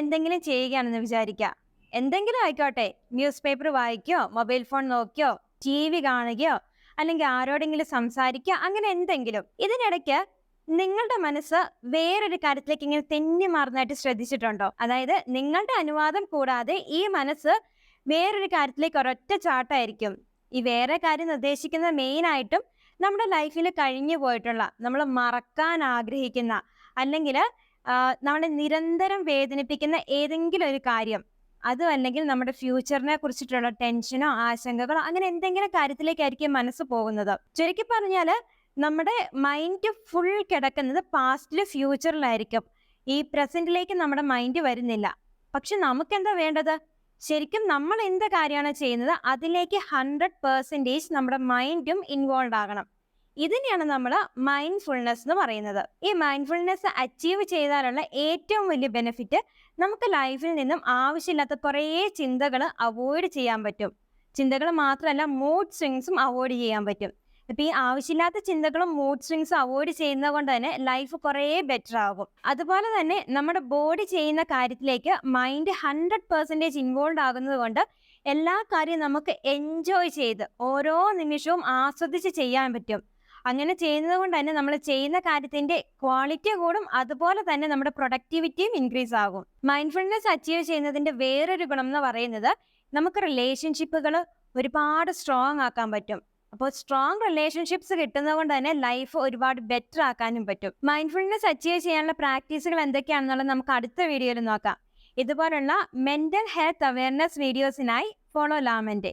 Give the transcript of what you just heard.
എന്തെങ്കിലും ചെയ്യുകയാണെന്ന് വിചാരിക്കുക എന്തെങ്കിലും ആയിക്കോട്ടെ. ന്യൂസ് പേപ്പർ വായിക്കോ മൊബൈൽ ഫോൺ നോക്കിയോ ടി വി കാണുകയോ അല്ലെങ്കിൽ ആരോടെങ്കിലും സംസാരിക്കുക അങ്ങനെ എന്തെങ്കിലും. ഇതിനിടയ്ക്ക് നിങ്ങളുടെ മനസ്സ് വേറൊരു കാര്യത്തിലേക്ക് ഇങ്ങനെ തെന്നി മാറുന്നതായിട്ട് ശ്രദ്ധിച്ചിട്ടുണ്ടോ? അതായത് നിങ്ങളുടെ അനുവാദം കൂടാതെ ഈ മനസ്സ് വേറൊരു കാര്യത്തിലേക്ക് ഒരൊറ്റ ചാട്ടായിരിക്കും. ഈ വേറെ കാര്യം നിർദ്ദേശിക്കുന്ന മെയിൻ ആയിട്ടും നമ്മുടെ ലൈഫിൽ കഴിഞ്ഞു പോയിട്ടുള്ള നമ്മൾ മറക്കാൻ ആഗ്രഹിക്കുന്ന അല്ലെങ്കിൽ നമ്മളെ നിരന്തരം വേദനിപ്പിക്കുന്ന ഏതെങ്കിലും ഒരു കാര്യം അതും അല്ലെങ്കിൽ നമ്മുടെ ഫ്യൂച്ചറിനെ കുറിച്ചിട്ടുള്ള ടെൻഷനോ ആശങ്കകളോ അങ്ങനെ എന്തെങ്കിലും കാര്യത്തിലേക്കായിരിക്കും മനസ്സ് പോകുന്നത്. ചുരുക്കി പറഞ്ഞാൽ നമ്മുടെ മൈൻഡ് ഫുൾ കിടക്കുന്നത് പാസ്റ്റിൽ ഫ്യൂച്ചറിലായിരിക്കും ഈ പ്രസന്റിലേക്ക് നമ്മുടെ മൈൻഡ് വരുന്നില്ല. പക്ഷെ നമുക്ക് എന്താ വേണ്ടത്? ശരിക്കും നമ്മൾ എന്ത് കാര്യമാണ് ചെയ്യുന്നത്? അതിലേക്ക് ഹൺഡ്രഡ് പെർസെന്റേജ് നമ്മുടെ മൈൻഡും ഇൻവോൾവ് ആകണം. ഇതിനെയാണ് നമ്മൾ മൈൻഡ്ഫുൾനെസ് എന്ന് പറയുന്നത്. ഈ മൈൻഡ്ഫുൾനെസ് അച്ചീവ് ചെയ്താലുള്ള ഏറ്റവും വലിയ ബെനിഫിറ്റ് നമുക്ക് ലൈഫിൽ നിന്നും ആവശ്യമില്ലാത്ത കുറേ ചിന്തകൾ അവോയ്ഡ് ചെയ്യാൻ പറ്റും. ചിന്തകൾ മാത്രമല്ല മൂഡ് സ്വിങ്സും അവോയ്ഡ് ചെയ്യാൻ പറ്റും. ഇപ്പം ഈ ആവശ്യമില്ലാത്ത ചിന്തകളും മൂഡ് സ്വിങ്സും അവോയ്ഡ് ചെയ്യുന്നത് കൊണ്ട് തന്നെ ലൈഫ് കുറേ ബെറ്റർ ആകും. അതുപോലെ തന്നെ നമ്മുടെ ബോഡി ചെയ്യുന്ന കാര്യത്തിലേക്ക് മൈൻഡ് ഹൺഡ്രഡ് പെർസെന്റേജ് ഇൻവോൾവ് ആകുന്നത് കൊണ്ട് എല്ലാ കാര്യവും നമുക്ക് എൻജോയ് ചെയ്ത് ഓരോ നിമിഷവും ആസ്വദിച്ച് ചെയ്യാൻ പറ്റും. അങ്ങനെ ചെയ്യുന്നത് കൊണ്ട് തന്നെ നമ്മൾ ചെയ്യുന്ന കാര്യത്തിന്റെ ക്വാളിറ്റി കൂടും. അതുപോലെ തന്നെ നമ്മുടെ പ്രൊഡക്ടിവിറ്റിയും ഇൻക്രീസ് ആകും. മൈൻഡ്ഫുൾനെസ് അച്ചീവ് ചെയ്യുന്നതിന്റെ വേറൊരു ഗുണം എന്ന് പറയുന്നത് നമുക്ക് റിലേഷൻഷിപ്പുകൾ ഒരുപാട് സ്ട്രോങ് ആക്കാൻ പറ്റും. അപ്പോൾ സ്ട്രോങ് റിലേഷൻഷിപ്സ് കിട്ടുന്നത് കൊണ്ട് തന്നെ ലൈഫ് ഒരുപാട് ബെറ്റർ ആക്കാനും പറ്റും. മൈൻഡ്ഫുൾനെസ് അച്ചീവ് ചെയ്യാനുള്ള പ്രാക്ടീസുകൾ എന്തൊക്കെയാണെന്നുള്ളത് നമുക്ക് അടുത്ത വീഡിയോയിൽ നോക്കാം. ഇതുപോലുള്ള മെന്റൽ ഹെൽത്ത് അവയർനെസ് വീഡിയോസിനായി ഫോളോ ലാമന്റെ